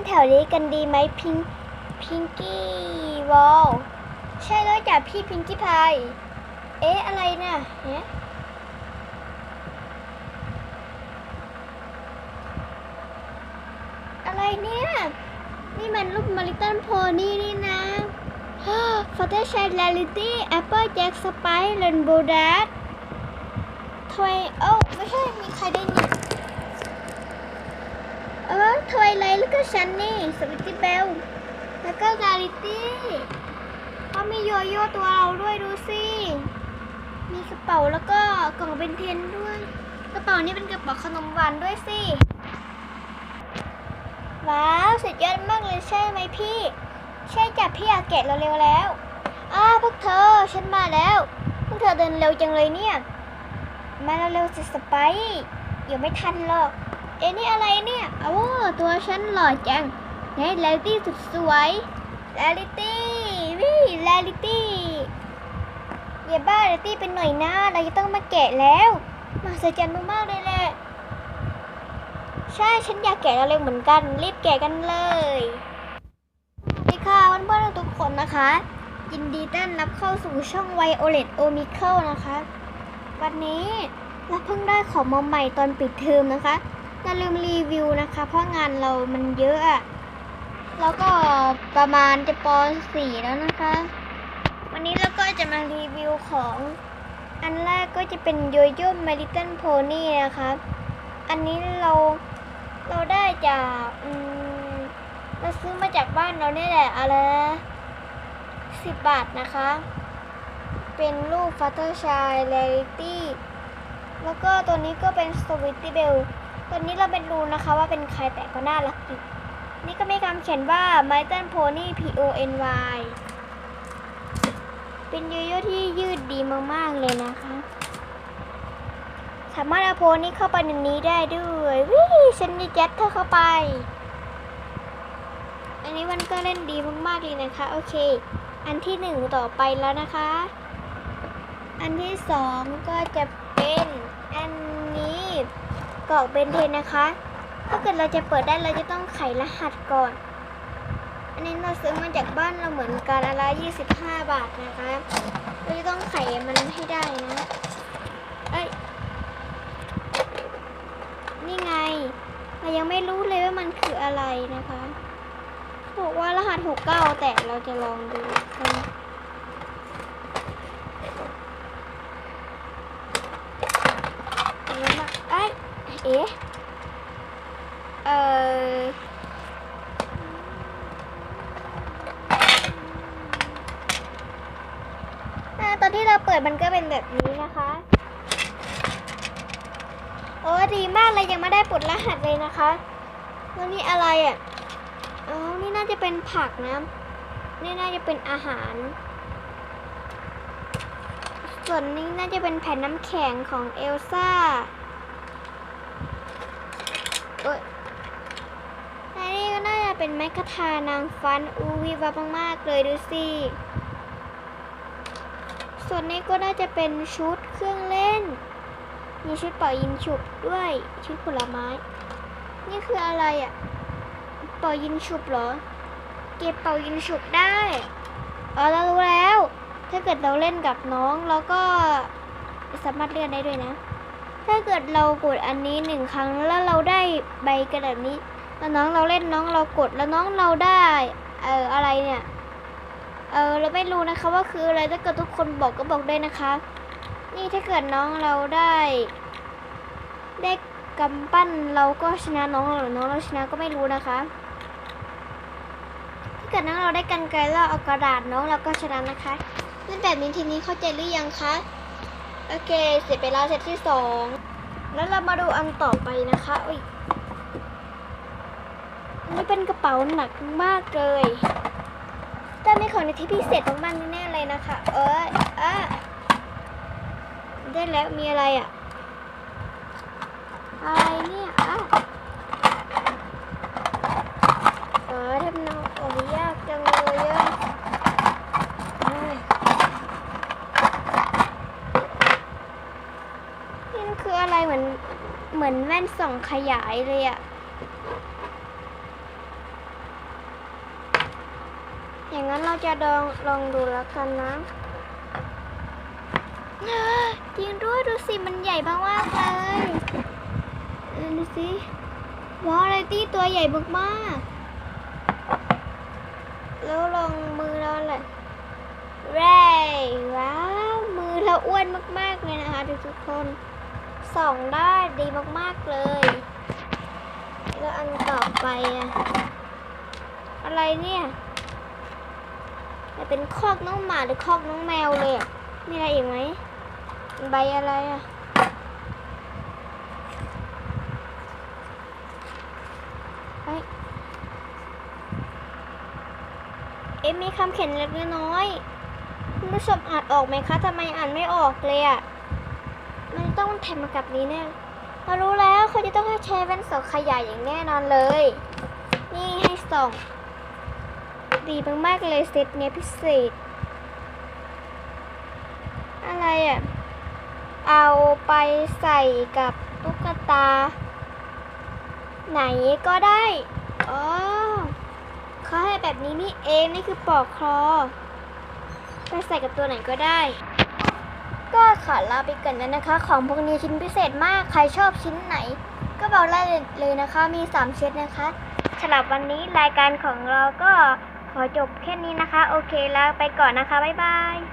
นแถวนี้กันดีไหมพิงพิงกี้วอลใช่แล้วจ้ะพี่พิงกี้พายเอ๊ะ อะไรน่ะเอ๊ะอะไรเนี่ย นี่มันรูปมาริตันโพนี่นี่นะฟอเตอร์ชัยเรลิตี้แอปเปิลแจ็คสไปร์เรนโบว์ดัตทวายเอ้ไม่ใช่ มีใครได้ยิน เออทวายไลท์แล้วก็ชันนี่สวิตตี้เบล แล้วก็กาลิตี้เขามีโยโย่ตัวเราด้วยดูสิ มีกระเป๋าแล้วก็กล่องเป็นเทนด้วย กระเป๋านี้เป็นกระเป๋าขนมหวานด้วยสิ ว้าวสุดยอดมากเลยใช่ไหมพี่ ใช่จ้ะพี่อยากแกะเร็วๆแล้วอ้าพวกเธอฉันมาแล้วพวกเธอเดินเร็วจังเลยเนี่ย มาเร็วๆสิสไปซ์เดี๋ยวไม่ทันหรอก เอ๊ะนี่อะไรเนี่ย โอ้ตัวฉันหล่อจังไงแรลิตี้สุดสวยแรลิตี้วิแรลิตี้อย่าบ้าแรลิตี้เป็นหน่อยหน้าเราจะต้องมาแกะแล้ว มาเสียใจมากๆเลยแหละใช่ฉันอยากแกะเร็วเหมือนกัน รีบแกะกันเลยสวัสดีค่ะเพื่อนๆทุกคนนะคะ ยินดีต้อนรับเข้าสู่ช่อง Violet o m i c a l นะคะ วันนี้เราเพิ่งได้ของมาใหม่ตอนปิดเทอมนะคะ อย่าลืมรีวิวนะคะ เพราะงานเรามันเยอะอะแล้วก็ประมาณจะป .4 แล้วนะคะ วันนี้เราก็จะมารีวิวของ อันแรกก็จะเป็นโยโย่มาริตันโพนี่นะคะอันนี้เราเราได้จากอืมเราซื้อมาจากบ้านเราเนี่ยแหละอะไรสิบบาทนะคะ เป็นรูปฟัตเตอร์ชายเรลิตี้แล้วก็ตัวนี้ก็เป็นสวิตตี้เบล ตัวนี้เราเป็นรู้นะคะว่าเป็นใครแต่ก็น่ารักดีนี่ก็มีคำเขียนว่า m i t o n Pony P O N Y เป็นยโย่ที่ยืดดีมากๆเลยนะคะ สามารถเอาโพนี่เข้าไปในนี้ได้ด้วยวิฉันจะยัดเธอเข้าไป อันนี้มันก็เล่นดีมากๆเลยนะคะ โอเค อันที่หนึ่งต่อไปแล้วนะคะ อันที่สองก็จะเป็นอันนี้ กล่องเป็นเทนนะคะ ถ้าเกิดเราจะเปิดได้เราจะต้องไขรหัสก่อน อันนี้เราซื้อมาจากบ้านเราเหมือนกันอนละ25 บาทนะคะ เราจะต้องไขมันให้ได้นะ เอ้ย นี่ไง เรายังไม่รู้เลยว่ามันคืออะไรนะคะ บอกว่ารหัสหกเก้าแต่เราจะลองดูกันเอามาเอ้ย เอ๊ะ เออตอนที่เราเปิดมันก็เป็นแบบนี้นะคะ โอ้ดีมากเลยยังไม่ได้ปลดรหัสเลยนะคะแล้วนี่อะไรอะอ๋อนี่น่าจะเป็นผักนะนี่น่าจะเป็นอาหาร ส่วนนี้น่าจะเป็นแผ่นน้ำแข็งของเอลซ่าเอ้ยและนี่ก็น่าจะ เป็นไม้คทานางฟันอูวิวามากๆเลยดูสิ ส่วนนี้ก็น่าจะเป็นชุดเครื่องเล่น มีชุดเป่ายิงฉุบด้วย ชุดผลไม้ นี่คืออะไรอะ เป่ายิงฉุบเหรอ เก็บเป่ายิงฉุบได้อ๋อเรารู้แล้ว ถ้าเกิดเราเล่นกับน้องเราก็สามารถเลื่อนได้ด้วยนะ ถ้าเกิดเรากดอันนี้หนึ่งครั้งแล้วเราได้ใบกระดาษนี้ แล้วน้องเราเล่นน้องเรากดแล้วน้องเราได้ เอออะไรเนี่ย เออเราไม่รู้นะคะว่าคืออะไรถ้าเกิดทุกคนบอกก็บอกได้วยนะคะ นี่ถ้าเกิดน้องเราได้ได้กำปั้นเราก็ชนะน้องเราหรือน้องเราชนะก็ไม่รู้นะคะถ้าเกิดน้องเราได้กันไกลแล้วเอากระดาษน้องเราก็ชนะนะคะเล่นแบบนี้ทีนี้เข้าใจหรือยังคะโอเค เสร็จไปแล้วเซตที่สองแล้วเรามาดูอันต่อไปนะคะอุ้ย นนี้เป็นกระเป๋าหนักมากเลยแต่มีของในที่พิเศษมากๆแน่เลยนะคะ เอ้ยอะได้แล้วมีอะไรอะ อะไรเนี่ยอะเออทำน้องโอ้ยยากจังเลยอะเอ้ยนี่คืออะไรเหมือนเหมือนแว่นส่องขยายเลยอะ อย่า งั้นเราจะลองลองดูแล้วกันนะจริงด้วยดูสิมันใหญ่มากๆเลยดูสิวอะไรตี้ตัวใหญ่มากๆแล้วลองมือเราแหละแร่ว้าวมือเราอ้วนมากๆเลยนะคะทุกคนส่องได้ดีมากๆเลยแล้วอันต่อไปอะอะไรเนี่ย จะเป็นคอกน้องหมาหรือคอกน้องแมวเลยอะมีอะไรอีกไหมใบอะไรอะเฮ้เอ็มมีคำเขียนเล็กน้อยคุณผู้ชมอ่านออกไหมคะทำไมอ่านไม่ออกเลยอะ มันต้องแถมมากับนี้แน่เรารู้แล้วเขาจะต้องให้ใช้แว่นสองขยายอย่างแน่นอนเลย นี่ให้ส่อง ดีมากๆเลยเซตเนี้ยพิเศษ อะไรอะ เอาไปใส่กับตุ๊กตา ไหนก็ได้ อ๋อเขาให้แบบนี้นี่เอง นี่คือปลอกคอ ไปใส่กับตัวไหนก็ได้ ก็ขอลาไปก่อนนะนะคะ ของพวกนี้ชิ้นพิเศษมาก ใครชอบชิ้นไหน ก็บอกได้เลยนะคะ มี 3 ชิ้นนะคะสำหรับวันนี้รายการของเราก็ ขอจบแค่นี้นะคะ โอเคแล้วไปก่อนนะคะ บ๊ายบาย